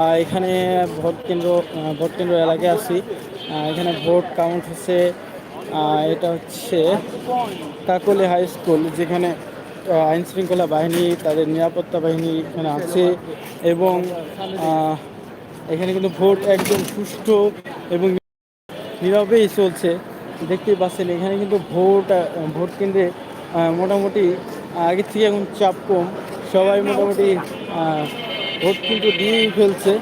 এখানে ভোট কেন্দ্র ভোট কেন্দ্র এলাকায় আছি। এখানে ভোট কাউন্ট হচ্ছে এটা হচ্ছে কাকলি হাই স্কুল যেখানে আইন শৃঙ্খলা বাহিনী, তাদের নিরাপত্তা বাহিনী এখানে আছে এবং এখানে কিন্তু ভোট একদম সুষ্ঠু এবং নীরবেই চলছে। দেখতেই পাচ্ছেন, এখানে কিন্তু ভোট ভোট কেন্দ্রে মোটামুটি আগের থেকে এখন চাপ কম। সবাই মোটামুটি ভোট কিন্তু দিয়েই ফেলছে।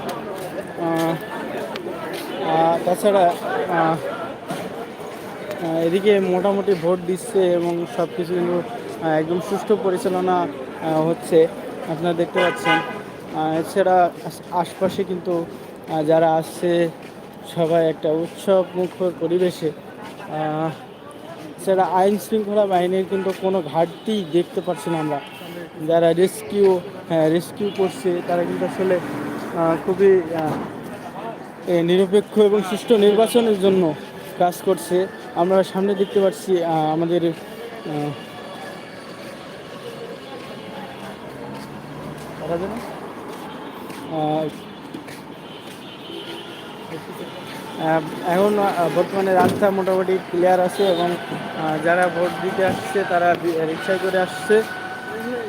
তাছাড়া এদিকে মোটামুটি ভোট দিচ্ছে এবং সব কিছু কিন্তু একদম সুষ্ঠু পরিচালনা হচ্ছে। আপনারা দেখতে পাচ্ছেন এছাড়া আশপাশে কিন্তু যারা আসছে, সবাই একটা উৎসব মুখর পরিবেশে। এছাড়া আইন শৃঙ্খলা বাহিনীর কিন্তু কোনো ঘাটতি দেখতে পাচ্ছি না আমরা। যারা রেস্কিউ হ্যাঁ রেস্কিউ করছে, তারা কিন্তু আসলে খুবই নিরপেক্ষ এবং সুষ্ঠু নির্বাচনের জন্য কাজ করছে। আমরা সামনে দেখতে পাচ্ছি আমাদের এখন বর্তমানে রাস্তা মোটামুটি ক্লিয়ার আছে এবং যারা ভোট দিতে আসছে, তারা রিক্সায় করে আসছে।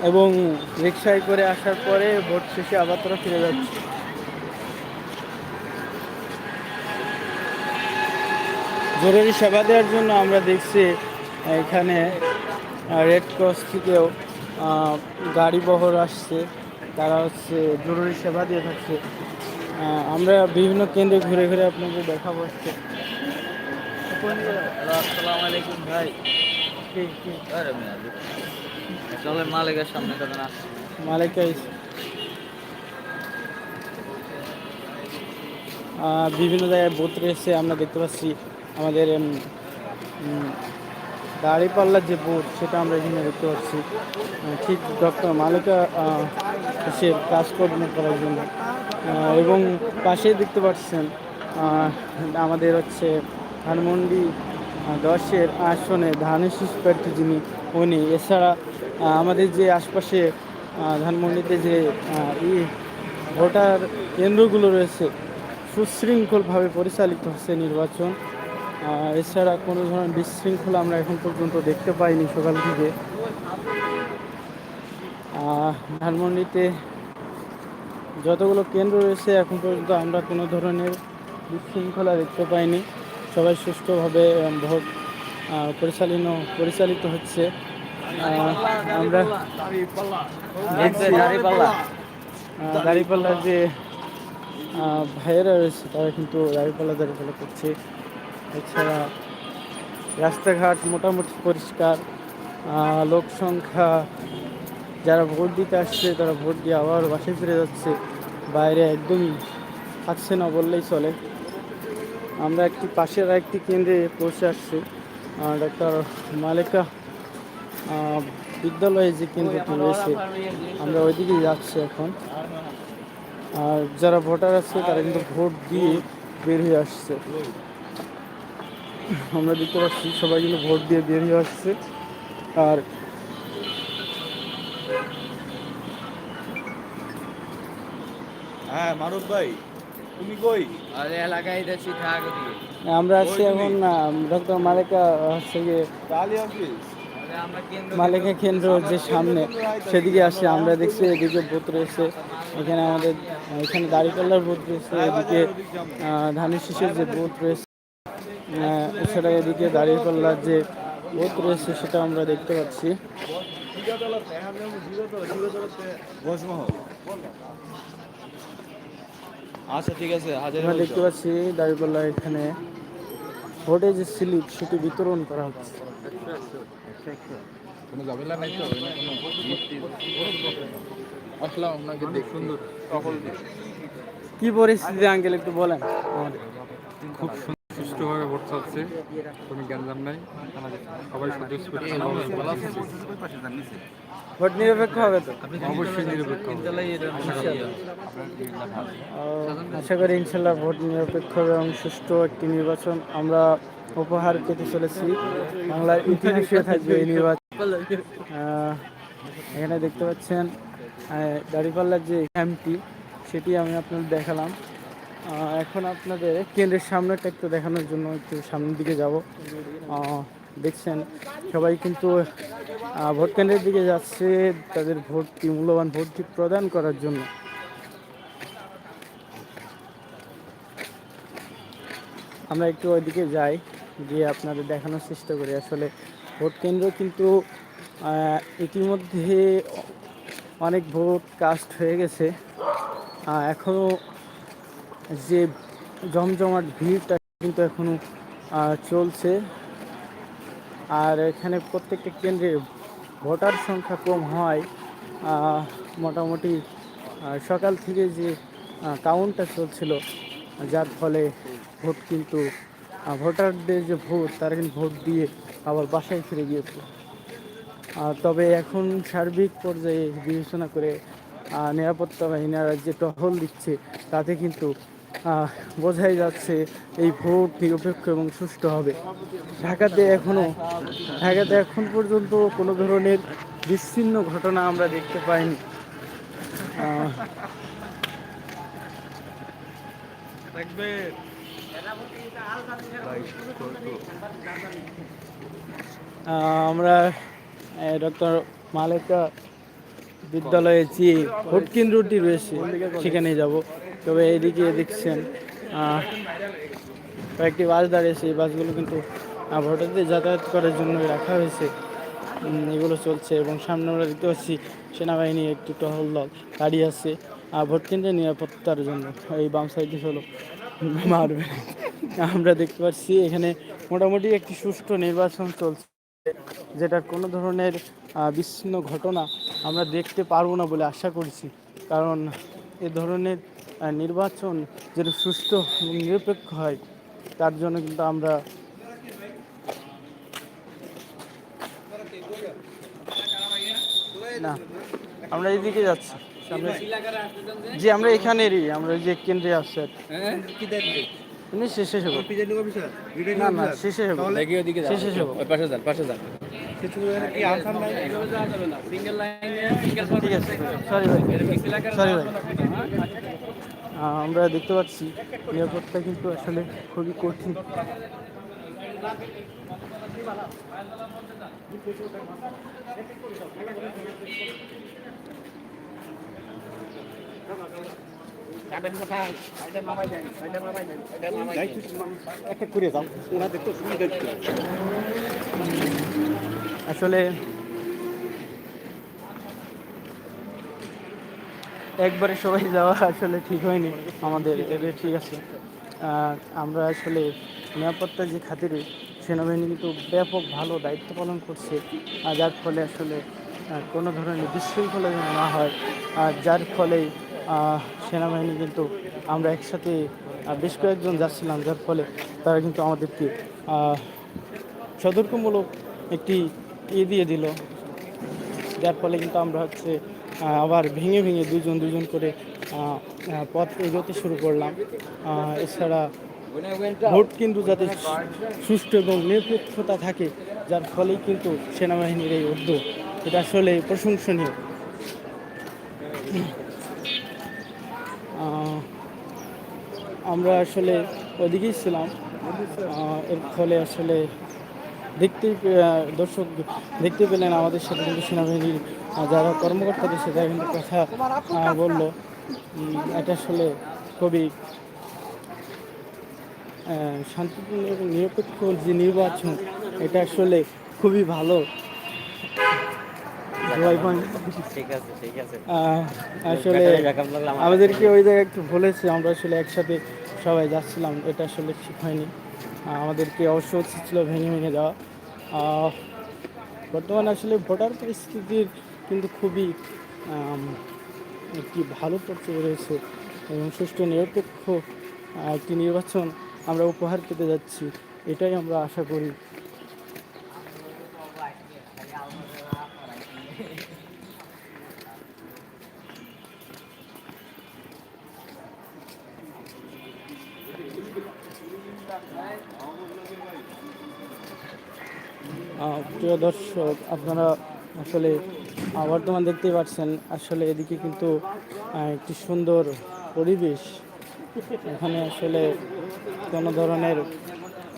এবং রিক্সায় করে আসার পরে ভোট শেষে আবার তারা ফিরে যাচ্ছে। জরুরি সেবা দেওয়ার জন্য আমরা দেখছি, এখানে রেড ক্রস থেকেও গাড়ি বহর আসছে। তারা হচ্ছে জরুরি সেবা দিয়ে থাকছে। আমরা বিভিন্ন কেন্দ্রে ঘুরে ঘুরে আপনাকে দেখাবো আজকে। আসসালামু আলাইকুম ভাই। বিভিন্ন জায়গায় বুথ রয়েছে আমরা দেখতে পাচ্ছি আমাদের দাঁড়িপাল্লার যে বুথ সেটা আমরা এখানে দেখতে পাচ্ছি। ঠিক ডক্টর মালিকা সে কাজকর্ম করার জন্য। এবং পাশেই দেখতে পাচ্ছেন আমাদের হচ্ছে ধানমন্ডি দশের আসনে ধানের শীষ প্রার্থী যিনি, উনি। এছাড়া আমাদের যে আশপাশে ধানমন্ডিতে যে ই ভোটার কেন্দ্রগুলো রয়েছে, সুশৃঙ্খলভাবে পরিচালিত হচ্ছে নির্বাচন। এছাড়া কোনো ধরনের বিশৃঙ্খলা আমরা এখন পর্যন্ত দেখতে পাইনি সকাল থেকে। ধানমন্ডিতে যতগুলো কেন্দ্র রয়েছে, এখন পর্যন্ত আমরা কোনো ধরনের বিশৃঙ্খলা দেখতে পাইনি। সবাই সুষ্ঠুভাবে ভোট পরিচালিত পরিচালিত হচ্ছে। আমরা দাঁড়িপাল্লার যে ভাইয়েরা রয়েছে, তারা কিন্তু দাঁড়িপাল্লা দাঁড়িপাল্লা করছে। এছাড়া রাস্তাঘাট মোটামুটি পরিষ্কার লোক সংখ্যা যারা ভোট দিতে আসছে, তারা ভোট দিয়ে আবার বাসায় ফিরে যাচ্ছে। বাইরে একদমই থাকছে না বললেই চলে। আমরা একটি পাশের একটি কেন্দ্রে পৌঁছে আসছি। ডাক্তার মালিকা বিদ্যালয়ে যে কেন্দ্রটি রয়েছে, আমরা ওইদিকেই যাচ্ছি এখন। আর যারা ভোটার আছে, তারা কিন্তু ভোট দিয়ে বের হয়ে আসছে। আমরা দেখতে পাচ্ছি সবাই কিন্তু ভোট দিয়ে বের হয়ে আসছে। আর হ্যাঁ মারুফ ভাই। তুমি কই? আরে এলাকায় দেখছি থাক ওদিকে আমরা আছি এখন ডক্টর মালিকা হচ্ছে গিয়ে তালি অফিস মালিকা কেন্দ্র যে সামনে সেদিকে আসছে আমরা দেখছি এদিকে বুথ রয়েছে এখানে আমাদের এখানে দাড়িপাল্লার বুথ রয়েছে এদিকে ধানের শীষের যে বুথ রয়েছে এছাড়া এদিকে দাড়িপাল্লার যে বুথ রয়েছে সেটা আমরা দেখতে পাচ্ছি। আচ্ছা ঠিক আছে হাজার আমরা দেখতে পাচ্ছি দাবিপাল্লা এখানে। ভোটে যে স্লিপ সেটি বিতরণ করা হচ্ছে। কোনো ঝামেলা নাই তো? আসলাম আপনাকে দেখ সুন্দর। কি পরিস্থিতি আঙ্কেল একটু বলেন। খুব সুষ্ঠুভাবে ভোট চলছে কোনো গ্যাঞ্জাম নাই। সবাই ভোট নিরপেক্ষ হবে তো? অবশ্যই নিরপেক্ষ আশা করি ইনশাল্লাহ ভোট নিরপেক্ষ হবে এবং সুষ্ঠু একটি নির্বাচন আমরা উপহার পেতে চলেছি। বাংলার ইতিহাসে থাকবে এই নির্বাচন। এখানে দেখতে পাচ্ছেন দাঁড়িপাল্লার যে ক্যাম্পটি সেটি আমি আপনাদের দেখালাম। এখন আপনাদের কেন্দ্রের সামনেটা একটু দেখানোর জন্য একটু সামনের দিকে যাব। দেখছেন, সবাই কিন্তু ভোট কেন্দ্রের দিকে যাচ্ছে তাদের ভোটটি মূল্যবান ভোটটি প্রদান করার জন্য। আমরা একটু ওইদিকে যাই, গিয়ে আপনাদের দেখানোর চেষ্টা করি। আসলে ভোট কেন্দ্র কিন্তু ইতিমধ্যে অনেক ভোট কাস্ট হয়ে গেছে। এখনও যে জমজমাট ভিড়টা কিন্তু এখনও চলছে। আর এখানে প্রত্যেকটা কেন্দ্রে ভোটার সংখ্যা কম হয়। মোটামুটি সকাল থেকে যে কাউন্টটা চলছিল, যার ফলে ভোট কিন্তু ভোটারদের যে ভোট, তারা কিন্তু ভোট দিয়ে আবার বাসায় ফিরে গিয়েছে। তবে এখন সার্বিক পর্যায়ে বিবেচনা করে নিরাপত্তা বাহিনীরা যে টহল দিচ্ছে, তাতে কিন্তু বোঝাই যাচ্ছে এই ভোট নিরপেক্ষ এবং সুষ্ঠু হবে। ঢাকাতে এখনও, ঢাকাতে এখন পর্যন্ত কোনো ধরনের বিচ্ছিন্ন ঘটনা আমরা দেখতে পাইনি। আমরা ডক্টর মালেকা বিদ্যালয়ে যে ভোট কেন্দ্রটি রয়েছে সেখানে যাব। তবে এদিকে দেখছেন কয়েকটি বাস দাঁড়িয়েছে এই বাসগুলো কিন্তু ভোটারদের যাতায়াত করার জন্য রাখা হয়েছে। এগুলো চলছে এবং সামনে আমরা দেখতে পাচ্ছি সেনাবাহিনী একটি টহল দল দাঁড়িয়ে আছে। ভোট কেন্দ্রের নিরাপত্তার জন্য। এই বাম সাইডে হলো মারবে। আমরা দেখতে পাচ্ছি এখানে মোটামুটি একটি সুষ্ঠু নির্বাচন চলছে, যেটার কোনো ধরনের বিচ্ছিন্ন ঘটনা আমরা দেখতে পারব না বলে আশা করছি। কারণ এ ধরনের নির্বাচন যেটা সুস্থ এবং নিরপেক্ষ হয় তার জন্য কিন্তু আমরা না আমরা এইদিকে যাচ্ছি। জি আমরা এখানেরই আমরা যে কেন্দ্রে আসছে এমনি শেষে হব না না শেষে হব শেষে হব পাশে যান পাশে যান। ঠিক আছে সরি ভাই। সরি ভাই। আমরা দেখতে পাচ্ছি নিরাপত্তা কিন্তু আসলে খুবই কঠিন। আসলে একবারে সবাই যাওয়া আসলে ঠিক হয়নি আমাদের এটা ঠিক আছে। আমরা আসলে নিরাপত্তার যে খাতিরে সেনাবাহিনী কিন্তু ব্যাপক ভালো দায়িত্ব পালন করছে যার ফলে আসলে কোনো ধরনের বিশৃঙ্খলা যেন না হয়, আর যার ফলে সেনাবাহিনী কিন্তু আমরা একসাথে বেশ কয়েকজন যাচ্ছিলাম, যার ফলে তারা কিন্তু আমাদেরকে সতর্কমূলক একটি ইয়ে দিয়ে দিল। যার ফলে কিন্তু আমরা হচ্ছে আবার ভেঙে ভেঙে দুজন দুজন করে পথ এগোতে শুরু করলাম। এছাড়া ভোট কিন্তু যাতে সুষ্ঠু এবং নিরপেক্ষতা থাকে, যার ফলেই কিন্তু সেনাবাহিনীর এই উদ্যোগ। এটা আসলে প্রশংসনীয়। আমরা আসলে ওদিকেই ছিলাম। এর ফলে আসলে দেখতেই আহ, দর্শক দেখতে পেলেন আমাদের সাথে কিন্তু সেনাবাহিনীর যারা কর্মকর্তা রয়েছে তারা কিন্তু কথা বলল। এটা আসলে খুবই শান্তিপূর্ণ এবং নিরপেক্ষ যে নির্বাচন এটা আসলে খুবই ভালো। ঠিক আছে ঠিক আছে। আসলে আমাদেরকে ওই জায়গায় একটু বলেছে আমরা আসলে একসাথে সবাই যাচ্ছিলাম এটা আসলে ঠিক হয়নি। আমাদেরকে অবশ্য ছিল ভেঙে ভেঙে যাওয়া। বর্তমানে আসলে ভোটার পরিস্থিতির কিন্তু খুবই একটি ভালো পর্যায়ে রয়েছে এবং সুষ্ঠু নিরপেক্ষ একটি নির্বাচন আমরা উপহার পেতে যাচ্ছি। এটাই আমরা আশা করি। প্রিয় দর্শক, আপনারা আসলে বর্তমান দেখতেই পাচ্ছেন, আসলে এদিকে কিন্তু একটি সুন্দর পরিবেশ। এখানে আসলে কোনো ধরনের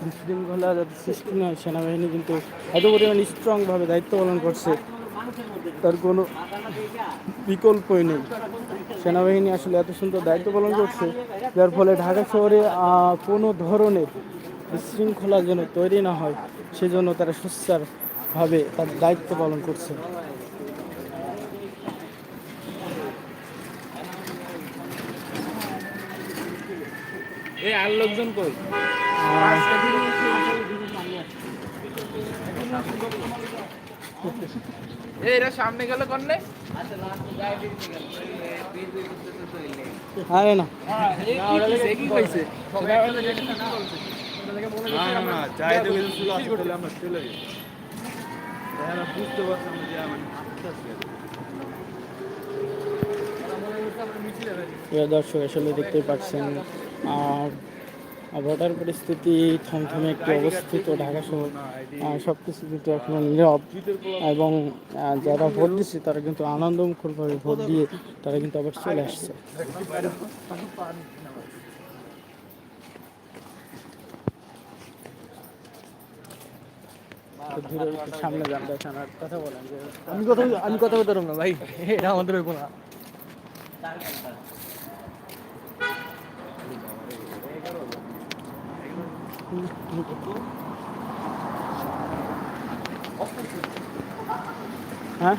বিশৃঙ্খলা যাতে সৃষ্টি নয়, সেনাবাহিনী কিন্তু এত পরিমাণ স্ট্রংভাবে দায়িত্ব পালন করছে, তার কোনো বিকল্পই নেই। সেনাবাহিনী আসলে এত সুন্দর দায়িত্ব পালন করছে, যার ফলে ঢাকা শহরে কোনো ধরনের বিশৃঙ্খলা যেন তৈরি না হয়। সেজন্য তারা সুচারভাবে তার দায়িত্ব পালন করছে। এই আর লোকজন কই? এই এরা সামনে গেল করলে আরে না। কি কইছে? না না না চাই তো কিছু ছিল আসলে আমরা চলে যাই। তাহলে বুঝতে পারতাম যে আমি প্রিয় দর্শক আসলে দেখতেই পাচ্ছেন আর ভোটার পরিস্থিতি থমথমে একটি অবস্থিত ঢাকা শহর। সব কিছু কিন্তু এখন নীরব। এবং যারা ভোট দিচ্ছে তারা কিন্তু আনন্দমুখরভাবে ভোট দিয়ে তারা কিন্তু আবার চলে আসছে। সামনে যান, দেখান, আর কথা বলেন যে আমি কথা আমি কথা বলতে পারব না, ভাই। এটা আমাদের হইব না হ্যাঁ?